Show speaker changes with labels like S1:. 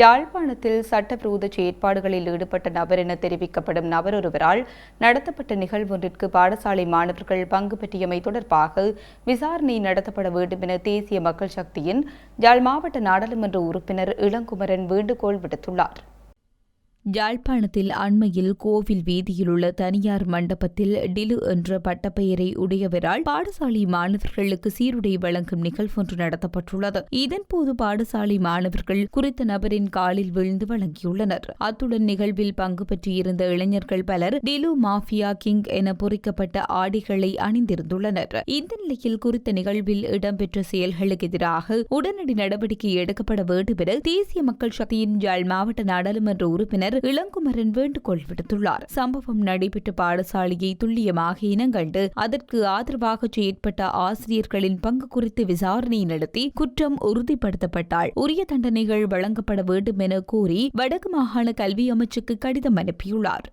S1: யாழ்ப்பாணத்தில் சட்டவிரோத செயற்பாடுகளில் ஈடுபட்ட நபர் என தெரிவிக்கப்படும் நபர் ஒருவரால் நடத்தப்பட்ட நிகழ்வொன்றிற்கு பாடசாலை மாணவர்கள் பங்கு பற்றியமை தொடர்பாக விசாரணை நடத்தப்பட வேண்டும் என தேசிய மக்கள் சக்தியின் யாழ் மாவட்ட நாடாளுமன்ற உறுப்பினர் இளங்குமரன் வேண்டுகோள் விடுத்துள்ளார். யாழ்ப்பாணத்தில் அண்மையில் கோவில் வீதியிலுள்ள தனியார் மண்டபத்தில் டிலு என்ற பட்டப்பெயரை உடையவரால் பாடசாலை மாணவர்களுக்கு சீருடை வழங்கும் நிகழ்வொன்று நடத்தப்பட்டுள்ளது. இதன்போது பாடசாலை மாணவர்கள் குறித்த நபரின் காலில் விழுந்து வழங்கியுள்ளனர். அத்துடன் நிகழ்வில் பங்கு பெற்றிருந்த இளைஞர்கள் பலர் டிலு மாஃபியா கிங் என பொறிக்கப்பட்ட ஆடைகளை அணிந்திருந்துள்ளனர். இந்த நிலையில் குறித்த நிகழ்வில் இடம்பெற்ற செயல்களுக்கு எதிராக உடனடி நடவடிக்கை எடுக்கப்பட வேண்டும் என தேசிய மக்கள் சக்தியின் யாழ் மாவட்ட நாடாளுமன்ற உறுப்பினர் இளங்குமரன் வேண்டுகோள் விடுத்துள்ளார். சம்பவம் நடைபெற்ற பாடசாலையை துல்லியமாக இனங்கண்டு அதற்கு ஆதரவாக செயற்பட்ட ஆசிரியர்களின் பங்கு குறித்து விசாரணை நடத்தி குற்றம் உறுதிப்படுத்தப்பட்டால் உரிய தண்டனைகள் வழங்கப்பட வேண்டும் என கூறி வடக்கு மாகாண கல்வி அமைச்சுக்கு கடிதம் அனுப்பியுள்ளார்.